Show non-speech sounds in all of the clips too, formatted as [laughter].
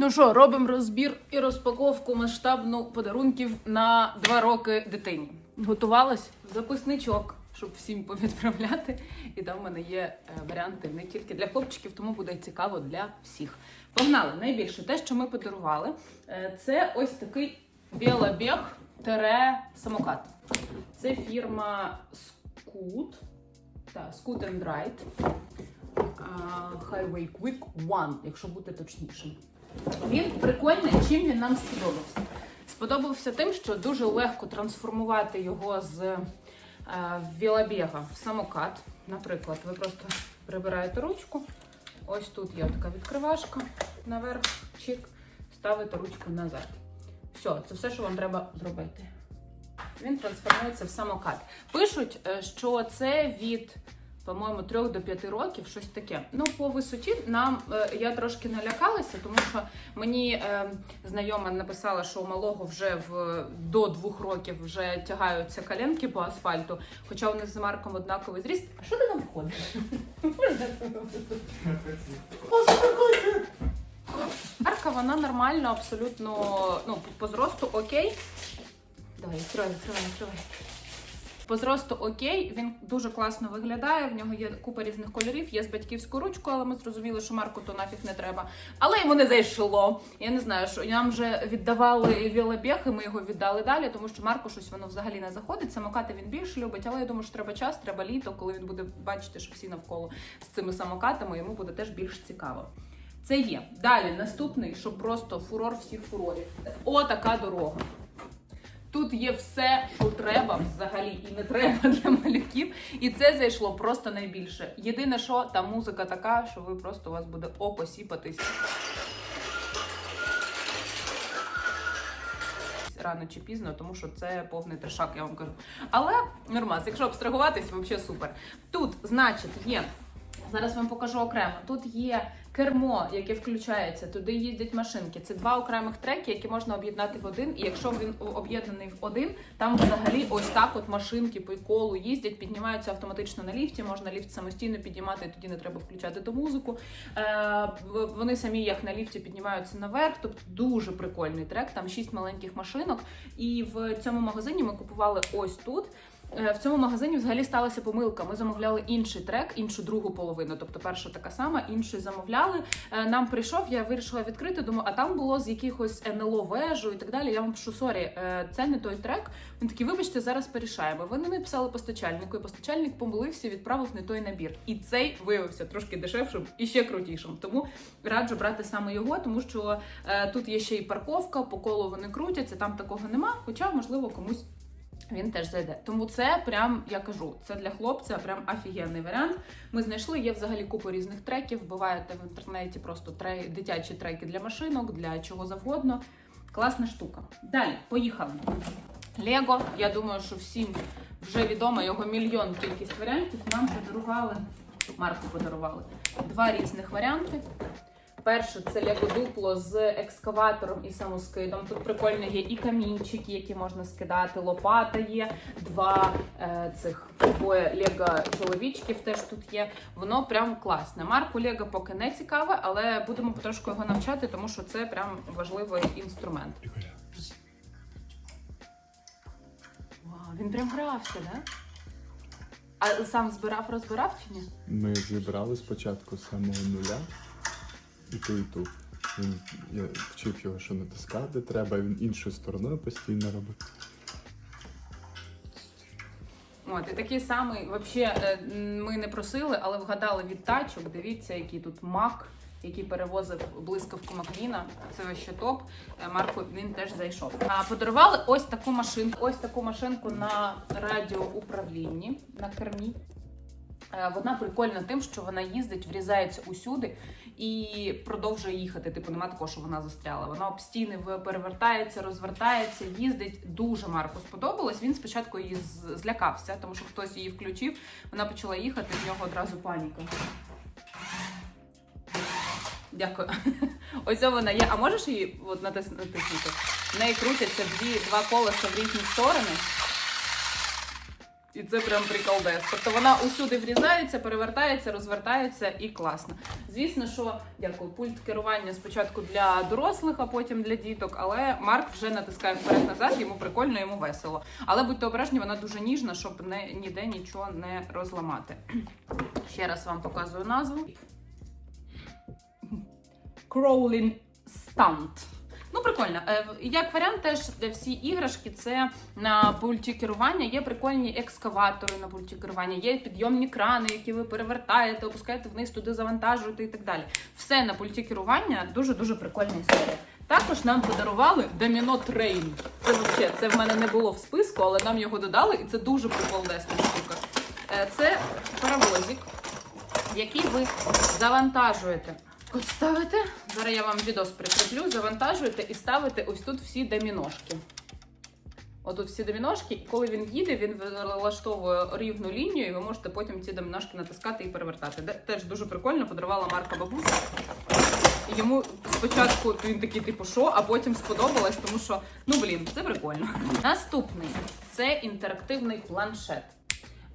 Ну що, робимо розбір і розпаковку масштабну подарунків на два роки дитині. Готувалась записничок, щоб всім повідправляти. І там в мене є е, варіанти не тільки для хлопчиків, тому буде цікаво для всіх. Погнали! Найбільше те, що ми подарували, е, це ось такий білобіг тере самокат. Це фірма Scoot. Та, Scoot and Ride. Highway Quick One, якщо бути точнішим. Він прикольний, чим він нам сподобався. Сподобався тим, що дуже легко трансформувати його з е, велобега в самокат. Наприклад, ви просто прибираєте ручку. Ось тут є така відкривашка наверх, чик, ставите ручку назад. Все, це все, що вам треба зробити. Він трансформується в самокат. Пишуть, е, що це від, по-моєму, 3 до 5 років, щось таке. Ну, по висоті нам е, я трошки налякалася, тому що мені е, знайома написала, що у малого вже в до 2 років вже тягаються коленки по асфальту, хоча у них з Марком однаковий зріст. А що ти там ходиш? Арка, вона нормально, абсолютно ну, по зросту окей. Давай, відкривай, відкривай, відкривай. По зросту окей, він дуже класно виглядає. В нього є купа різних кольорів, є з батьківською ручкою, але ми зрозуміли, що Марку то нафіг не треба. Але йому не зайшло. Я не знаю, що нам вже віддавали велобіг, і ми його віддали далі, тому що Марку щось воно взагалі не заходить. Самокати він більше любить, але я думаю, що треба час, треба літо, коли він буде бачити, що всі навколо з цими самокатами, йому буде теж більш цікаво. Це є. Далі наступний, що просто фурор всіх фурорів. О, така дорога. Тут є все, що треба взагалі і не треба [laughs] для малюків. І це зайшло просто найбільше. Єдине, що та музика така, що ви просто у вас буде око сіпатись. Рано чи пізно, тому що це повний трешак, я вам кажу. Але нормас, якщо абстрагуватись, взагалі супер. Тут, значить, є. Зараз вам покажу окремо. Тут є кермо, яке включається, туди їздять машинки. Це два окремих треки, які можна об'єднати в один. І якщо він об'єднаний в один, там взагалі ось так от машинки по колу їздять, піднімаються автоматично на ліфті. Можна ліфт самостійно піднімати, тоді не треба включати ту музику. Е, вони самі як на ліфті піднімаються наверх. Тобто дуже прикольний трек. Там шість маленьких машинок. І в цьому магазині ми купували ось тут. Е, В цьому магазині взагалі сталася помилка. Ми замовляли інший трек, іншу другу половину. Тобто перша така сама, інший замовляли. Е, Нам прийшов, я вирішила відкрити, думаю, а там було з якихось НЛО вежу і так далі. Я вам пишу, сорі, е, це не той трек. Він такий, вибачте, зараз порішаємо. Вони написали постачальнику, і постачальник помилився, відправив не той набір. І цей виявився трошки дешевшим і ще крутішим. Тому раджу брати саме його, тому що тут є ще й парковка, по колу вони крутяться, там такого нема. Хоча, можливо, комусь він теж зайде. Тому це прям, я кажу, це для хлопця прям офігенний варіант. Ми знайшли, є взагалі купа різних треків. Вбиваєте в інтернеті просто трей, дитячі треки для машинок, для чого завгодно. Класна штука. Далі, поїхали. Лего, я думаю, що всім вже відомо його мільйон кількість варіантів. Нам подарували, Марку подарували два різних варіанти. Перше це Лего дупло з екскаватором і самоскидом. Тут прикольно є і камінчики, які можна скидати, лопата є, два е, цих двоє Лего чоловічків теж тут є. Воно прям класне. Марку Лего поки не цікаве, але будемо потрошку його навчати, тому що це прям важливий інструмент. Вау, він прям грався, да? А сам збирав, розбирав чи ні? Ми зібрали спочатку з самого нуля і ту, і ту. Він, я вчив його, що натискати треба, він іншою стороною постійно робить. От, і такий самий, взагалі, ми не просили, але вгадали від тачок. Дивіться, який тут мак, який перевозив блискавку Маквіна. Це ще топ. Е, Марку він теж зайшов. А подарували ось таку машинку. Ось таку машинку на радіоуправлінні на кермі. Е, Вона прикольна тим, що вона їздить, врізається усюди і продовжує їхати. Типу, нема такого, що вона застряла. Вона об стіни перевертається, розвертається, їздить. Дуже Марку сподобалось. Він спочатку її злякався, тому що хтось її включив. Вона почала їхати, в нього одразу паніка. Дякую. [laughs] Ось вона є. А можеш її от натиснути? В неї крутяться дві, два колеса в різні сторони. І це прям приколдес. Тобто вона усюди врізається, перевертається, розвертається і класно. Звісно, що дякую, пульт керування спочатку для дорослих, а потім для діток. Але Марк вже натискає вперед-назад, йому прикольно, йому весело. Але будьте обережні, вона дуже ніжна, щоб не, ніде нічого не розламати. [clears throat] Ще раз вам показую назву. Crawling Stunt. Ну, прикольно. Е, Як варіант, теж всі іграшки це на пульті керування. Є прикольні екскаватори на пульті керування, є підйомні крани, які ви перевертаєте, опускаєте вниз, туди завантажуєте і так далі. Все на пульті керування дуже дуже прикольна історія. Також нам подарували Доміно Трейн. Це вообще, це в мене не було в списку, але нам його додали, і це дуже приколдесна штука. Е, Це паровозик, який ви завантажуєте. От ставите, зараз я вам відос прикріплю, завантажуєте і ставите ось тут всі доміношки. Отут всі доміношки, і коли він їде, він влаштовує рівну лінію, і ви можете потім ці доміношки натискати і перевертати. Теж дуже прикольно, подарувала Марка бабуся. Йому спочатку він такий, типу, що, а потім сподобалось, тому що, ну блін, це прикольно. Наступний це інтерактивний планшет.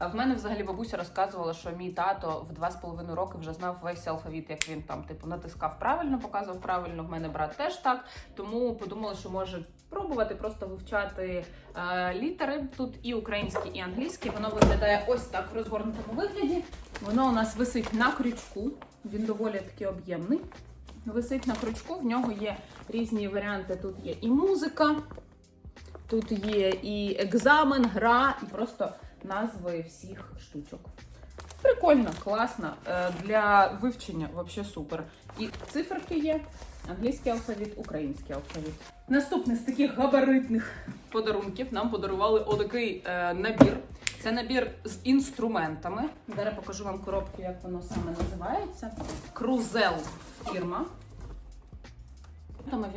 А В мене взагалі бабуся розказувала, що мій тато в два з половиною роки вже знав весь алфавіт, як він там типу натискав правильно, показував правильно. В мене брат теж так. Тому подумала, що може пробувати просто вивчати е, літери. Тут і українські, і англійські. Воно виглядає ось так в розгорнутому вигляді. Воно у нас висить на крючку. Він доволі таки об'ємний. Висить на крючку. В нього є різні варіанти. Тут є і музика, тут є і екзамен, гра, і просто назви всіх штучок. Прикольно, класно. Е, Для вивчення взагалі супер. І циферки є. Англійський алфавіт, український алфавіт. Наступний з таких габаритних подарунків нам подарували отакий е, набір. Це набір з інструментами. Зараз покажу вам коробку, як воно саме називається. Крузел фірма.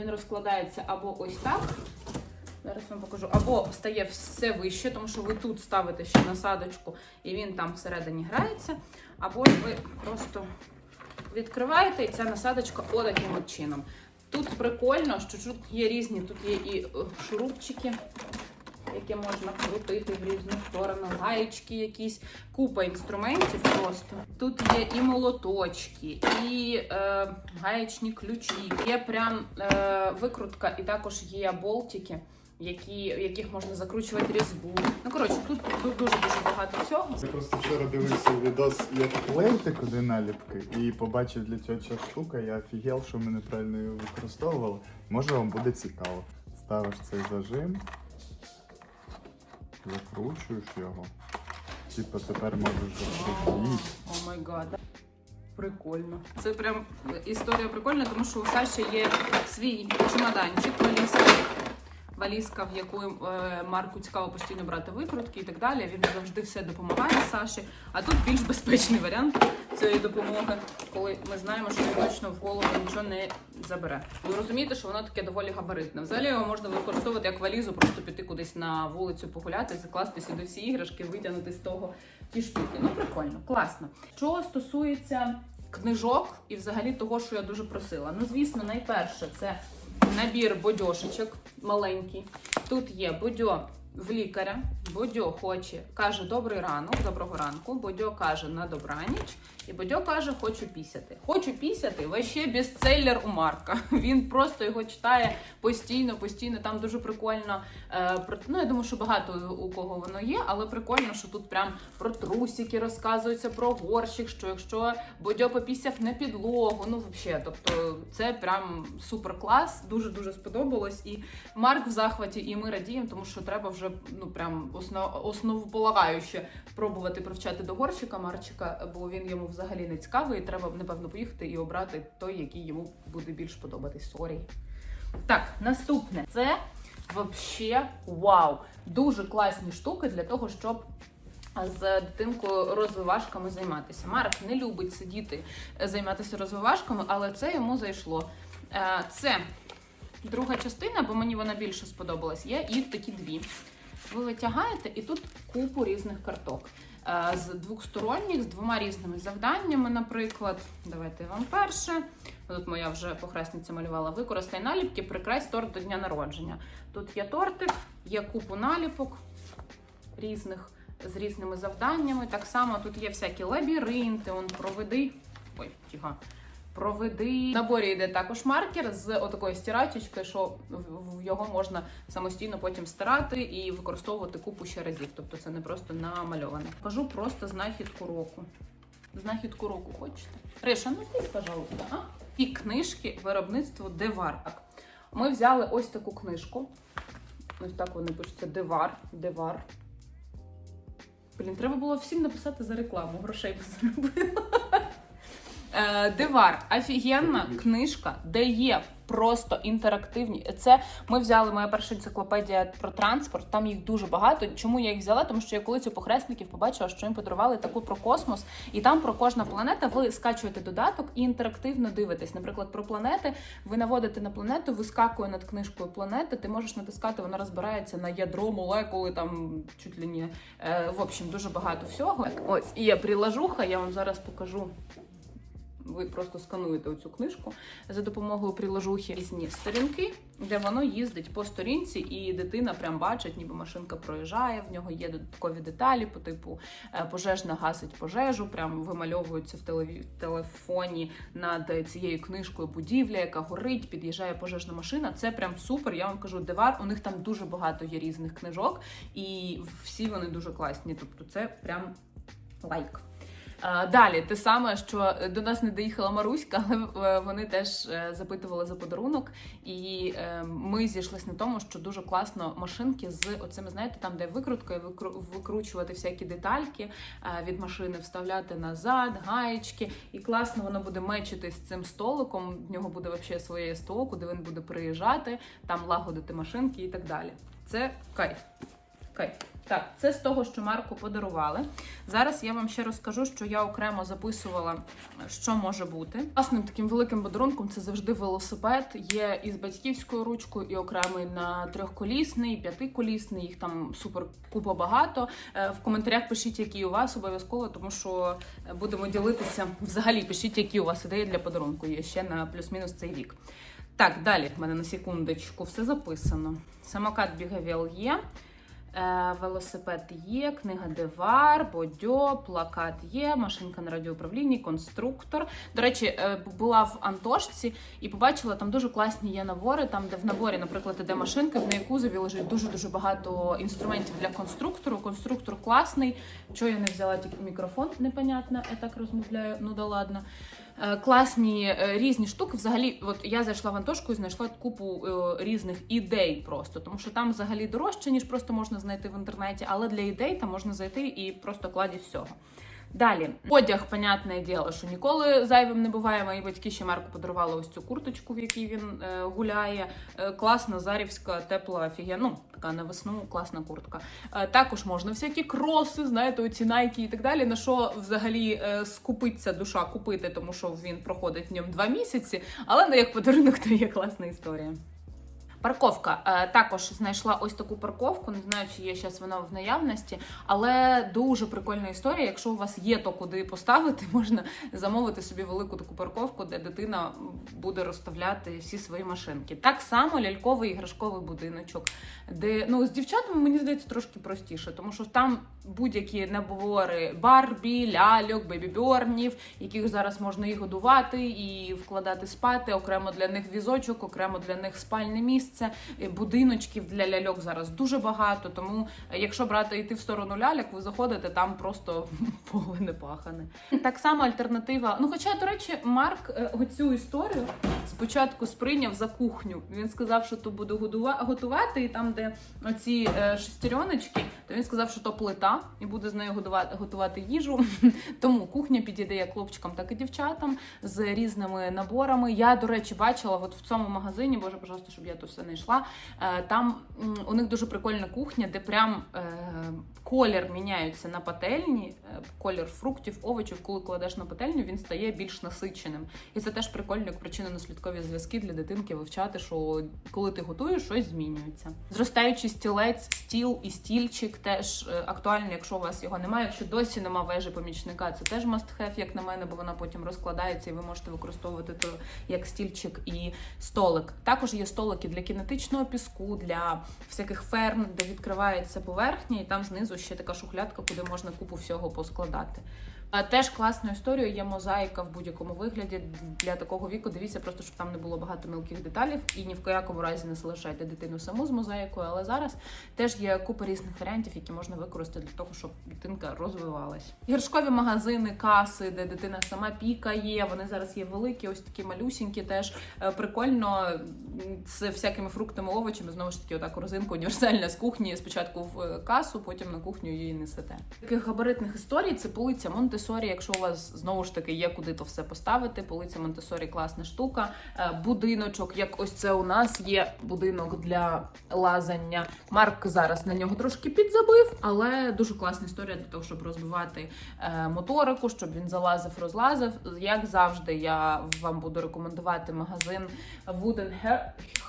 Він розкладається або ось так. Зараз вам покажу. Або стає все вище, тому що ви тут ставите ще насадочку, і він там всередині грається. Або ви просто відкриваєте, і ця насадочка отаким от чином. Тут прикольно, що тут є різні, тут є і е, шурупчики, які можна крутити в різну сторону, гаєчки якісь, купа інструментів просто. Тут є і молоточки, і е, гаєчні ключі, є прям е, викрутка, і також є болтики. Які, в яких можна закручувати різьбу. Ну коротше, тут, тут дуже дуже багато всього. Я просто вчора дивився відос, як клеїти куди наліпки, і побачив для цього ця штука, я офігел, що ми неправильно її використовували. Може вам буде цікаво. Ставиш цей зажим, закручуєш його. Типа тепер можеш закрутити. О май гад. Прикольно. Це прям історія прикольна, тому що у Саші є свій чемоданчик, валізка. Валізка, в яку е, Марку цікаво постійно брати викрутки і так далі. Він завжди все допомагає Саші. А тут більш безпечний варіант цієї допомоги, коли ми знаємо, що він точно в голову нічого не забере. Ви розумієте, що воно таке доволі габаритне. Взагалі його можна використовувати як валізу, просто піти кудись на вулицю погуляти, закласти сюди всі іграшки, витягнути з того ті штуки. Ну прикольно, класно. Що стосується книжок і взагалі того, що я дуже просила. Ну, звісно, найперше це набір бодьошечок маленький. Тут є бодьо в лікаря. Бодьо хоче, каже добрий ранок, доброго ранку. Бодьо каже на добраніч. І Бодьо каже, хочу пісяти. Хочу пісяти, вообще бестселлер у Марка. [laughs] Він просто його читає постійно, постійно. Там дуже прикольно. Е, про, ну, я думаю, що багато у кого воно є, але прикольно, що тут прям про трусики розказується, про горщик, що якщо Бодьо попісяв на підлогу, ну взагалі, тобто це прям супер клас, дуже дуже сподобалось. І Марк в захваті, і ми радіємо, тому що треба вже ну прям основ, основополагаюче пробувати привчати до горщика Марчика, бо він йому взагалі не цікавий. і Треба напевно поїхати і обрати той, який йому буде більш подобатись. Сорі. Так, наступне це вообще вау. Дуже класні штуки для того, щоб з дитинкою розвивашками займатися. Марк не любить сидіти е, займатися розвивашками, але це йому зайшло. Е, Це друга частина, бо мені вона більше сподобалась. Є їх такі дві. Ви витягаєте і тут купу різних карток. Е, З двохсторонніх, з двома різними завданнями, наприклад. Давайте вам перше. Тут моя вже похресниця малювала. Використай наліпки, прикрась торт до дня народження. Тут є тортик, є купу наліпок різних з різними завданнями. Так само тут є всякі лабіринти, он проведи. Ой, тіга. Проведи. В наборі йде також маркер з отакою стирачечкою, що його можна самостійно потім стирати і використовувати купу ще разів. Тобто це не просто намальоване. Кажу просто знахідку року. Знахідку року хочете? Риша, ну здесь, пожалуйста. А? І книжки виробництво Девар. Ми взяли ось таку книжку. Ось так вони пишуться Девар. Девар. Блін, треба було всім написати за рекламу, грошей би заробила. Е, Девар, офігенна книжка, де є просто інтерактивні. Це ми взяли моя перша енциклопедія про транспорт. Там їх дуже багато. Чому я їх взяла? Тому що я коли цю похресників побачила, що їм подарували таку про космос, і там про кожна планета ви скачуєте додаток і інтерактивно дивитесь. Наприклад, про планети ви наводите на планету, вискакує над книжкою планети. Ти можеш натискати, вона розбирається на ядро, молекули, там чуть ли не в общем дуже багато всього. Ось і є приложуха. Я вам зараз покажу. Ви просто скануєте оцю книжку за допомогою приложухи різні сторінки, де воно їздить по сторінці, і дитина прям бачить, ніби машинка проїжджає. В нього є додаткові деталі по типу е, пожежна гасить пожежу, прям вимальовується в телефоні над цією книжкою будівля, яка горить, під'їжджає пожежна машина. Це прям супер. Я вам кажу, девар. У них там дуже багато є різних книжок, і всі вони дуже класні. Тобто, це прям лайк. Далі, те саме, що до нас не доїхала Маруська, але е, вони теж е, запитували за подарунок, і е, ми зійшлися на тому, що дуже класно машинки з оцими, знаєте, там, де викрутка, і викручувати всякі детальки е, від машини, вставляти назад, гаєчки, і класно воно буде мечити з цим столиком. В нього буде взагалі своє СТО, куди він буде приїжджати, там лагодити машинки і так далі. Це кайф. Кайф. Так, це з того, що Марку подарували. Зараз я вам ще розкажу, що я окремо записувала, що може бути. Власним таким великим подарунком це завжди велосипед. Є і з батьківською ручкою, і окремий на трьохколісний, і п'ятиколісний. Їх там супер купа багато. Е, В коментарях пишіть, які у вас обов'язково, тому що е, будемо ділитися. Взагалі пишіть, які у вас ідеї для подарунку. Є ще на плюс-мінус цей рік. Так, далі в мене на секундочку все записано. Самокат бігавіл є. Е, велосипед є, книга Девар, Бодьо, плакат є, машинка на радіоуправлінні, конструктор. До речі, е, була в Антошці і побачила там дуже класні є набори. Там, де в наборі, наприклад, іде машинка, в неї кузові лежить дуже дуже багато інструментів для конструктору. Конструктор класний. Чого я не взяла тільки мікрофон? Непонятно, я так розмовляю. Ну да ладно. Е, Класні е, різні штуки. Взагалі, от я зайшла в Антошку і знайшла купу е, різних ідей просто, тому що там взагалі дорожче, ніж просто можна знайти в інтернеті, але для ідей там можна зайти і просто кладіть всього. Далі, одяг, понятне діло, що ніколи зайвим не буває. Мої батьки ще Марку подарували ось цю курточку, в якій він е, гуляє. Е, класна, зарівська, тепла, офігенна, ну, така на весну, класна куртка. Е, також можна всякі кроси, знаєте, оці найки і так далі. На що взагалі е, скупиться душа купити, тому що він проходить в ньому два місяці, але не як подарунок, то є класна історія. Парковка Е, також знайшла ось таку парковку. Не знаю, чи є зараз вона в наявності, але дуже прикольна історія. Якщо у вас є то куди поставити, [laughs] можна замовити собі велику таку парковку, де дитина буде розставляти всі свої машинки. Так само ляльковий іграшковий будиночок, де ну з дівчатами мені здається трошки простіше, тому що там будь-які набори Барбі, ляльок, бебібьорнів, яких зараз можна і годувати, і вкладати спати. Окремо для них візочок, окремо для них спальне місце. Е, Будиночків для ляльок зараз дуже багато. Тому, е, якщо брати йти в сторону ляльок, ви заходите там просто [laughs] поле не пахане. Так само альтернатива. Ну, хоча, до речі, Марк е, оцю історію спочатку сприйняв за кухню. Він сказав, що то буде готувати, і там, де оці е, шестереночки, то він сказав, що то плита, і буде з нею годувати, готувати їжу. [laughs] Тому кухня підійде як хлопчикам, так і дівчатам з різними наборами. Я, до речі, бачила от в цьому магазині, боже, пожалуйста, щоб я то все не йшла. е, Там у них дуже прикольна кухня, де прям е, колір міняється на пательні, колір фруктів, овочів, коли кладеш на пательню, він стає більш насиченим. І це теж прикольно, як причинно-наслідкові зв'язки для дитинки вивчати, що коли ти готуєш, щось змінюється. Зростаючий стілець, стіл і стільчик теж е, актуальний, якщо у вас його немає. Якщо досі нема вежі помічника, це теж must have, як на мене, бо вона потім розкладається і ви можете використовувати то як стільчик і столик. Також є столики для кінетичного піску, для всяких ферм, де відкривається поверхня, і там знизу ще така шухлядка, куди можна купу всього поскладати. Теж класною історією є мозаїка в будь-якому вигляді для такого віку. Дивіться, просто щоб там не було багато мілких деталів, і ні в якому разі не залишайте дитину саму з мозаїкою. Але зараз теж є купа різних варіантів, які можна використати для того, щоб дитинка розвивалась. Гіршкові магазини, каси, де дитина сама пікає. Вони зараз є великі, ось такі малюсінькі. Теж Е, прикольно з всякими фруктами, овочами. Знову ж таки, отак розинка універсальна з кухні. Спочатку в е, касу, потім на кухню її несете. Таких габаритних історій це полиця Монтесорі. Якщо у вас знову ж таки є куди то все поставити, полиця Монтесорі класна штука. Е, Будиночок, як ось це у нас є будинок для лазання. Марк зараз на нього трошки підзабив, але дуже класна історія для того, щоб розвивати е, моторику, щоб він залазив, розлазив. Як завжди, я вам буду рекомендувати магазин Wooden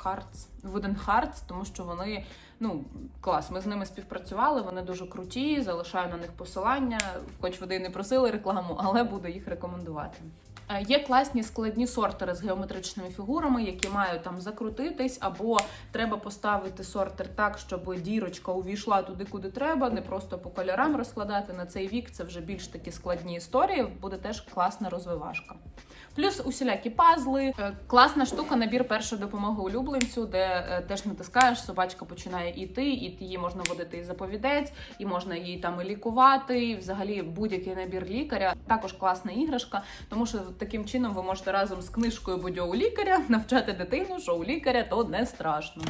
Hearts, Wooden Hearts, тому що вони ну клас. Ми з ними співпрацювали. Вони дуже круті. Залишаю на них посилання. Хоч вони і не просили рекламу, але буду їх рекомендувати. Е, Є класні складні сортери з геометричними фігурами, які мають там закрутитись, або треба поставити сортер так, щоб дірочка увійшла туди, куди треба, не просто по кольорам розкладати. На цей вік це вже більш такі складні історії. Буде теж класна розвивашка. Плюс усілякі пазли, Е, класна штука, набір першої допомоги улюбленцю, де е, теж натискаєш, собачка починає іти, і її можна водити і заповідець, і можна її там і лікувати. І взагалі будь-який набір лікаря. Також класна іграшка, тому що таким чином ви можете разом з книжкою будь у лікаря [laughs] навчати дитину, що у лікаря то не страшно.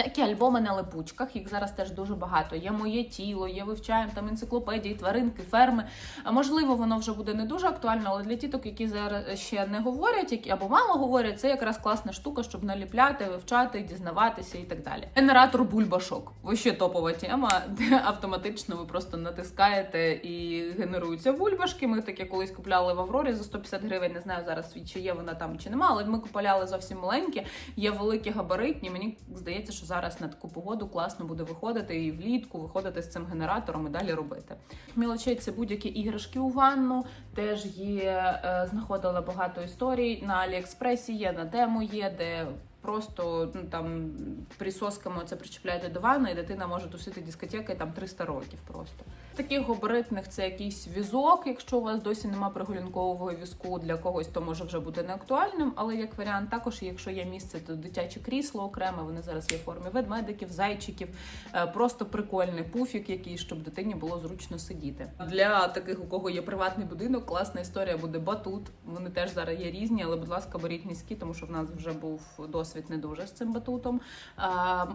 Всякі альбоми на липучках, їх зараз теж дуже багато. Є моє тіло, є вивчаємо там енциклопедії, тваринки, ферми. Можливо, воно вже буде не дуже актуально, але для тіток, які зараз ще не говорять, які або мало говорять, це якраз класна штука, щоб наліпляти, вивчати, дізнаватися і так далі. Генератор бульбашок. Вообще топова тема, де [laughs] автоматично ви просто натискаєте і генеруються бульбашки. Ми таке колись купляли в Аврорі за 150 гривень. Не знаю зараз чи є вона там чи нема, але ми купляли зовсім маленькі. Є великі габаритні. Мені здається, що зараз на таку погоду класно буде виходити і влітку виходити з цим генератором і далі робити. Мілочей це будь-які іграшки у ванну. Теж є, е, знаходила багато історій на Аліекспресі. Є на демо є, де. Просто ну там присосками це причіпляєте до ванни, і дитина може тусити дискотекою там 300 років просто. Таких габаритних це якийсь візок, якщо у вас досі немає прогулянкового візку, для когось то може вже бути не актуальним, але як варіант, також якщо є місце, то дитяче крісло окреме, вони зараз є в формі ведмедиків, зайчиків, Е, просто прикольний пуфік, який щоб дитині було зручно сидіти. Для таких, у кого є приватний будинок, класна історія буде батут. Вони теж зараз є різні, але будь ласка, беріть низькі, тому що в нас вже був досвід не дуже з цим батутом.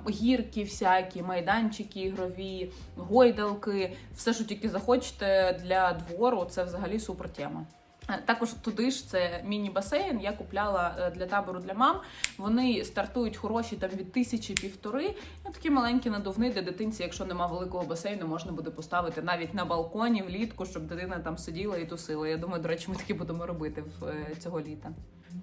Гірки, всякі, майданчики ігрові, гойдалки, все, що тільки захочете для двору, це взагалі супер тема. Е, Також туди ж це міні-басейн. Я купляла е, для табору для мам. Вони стартують хороші там від тисячі півтори. Ну такі маленькі надувни, де дитинці, якщо нема великого басейну, можна буде поставити навіть на балконі влітку, щоб дитина там сиділа і тусила. Я думаю, до речі, ми такі будемо робити в е, цього літа.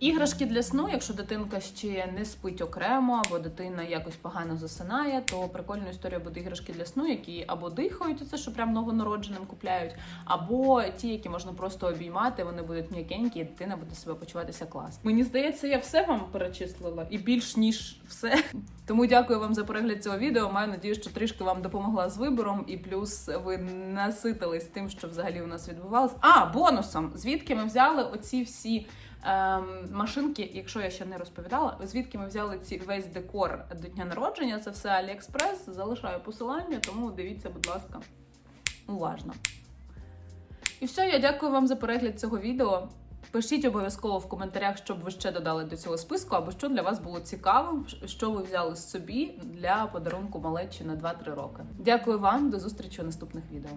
Іграшки для сну, якщо дитинка ще не спить окремо, або дитина якось погано засинає, то прикольна історія буде іграшки для сну, які або дихають, це що прям новонародженим купляють, або ті, які можна просто обіймати, вони будуть м'якенькі, і дитина буде себе почуватися класно. Мені здається, я все вам перечислила і більш ніж все. Тому дякую вам за перегляд цього відео. Маю надію, що трішки вам допомогла з вибором, і плюс ви наситились тим, що взагалі у нас відбувалось. А бонусом, звідки ми взяли оці всі. Ем, машинки, якщо я ще не розповідала, звідки ми взяли ці весь декор до дня народження, це все Аліекспрес. Залишаю посилання, тому дивіться, будь ласка, уважно. І все, я дякую вам за перегляд цього відео. Пишіть обов'язково в коментарях, щоб ви ще додали до цього списку, або що для вас було цікавим, що ви взяли з собі для подарунку малечі на 2-3 роки. Дякую вам, до зустрічі у наступних відео.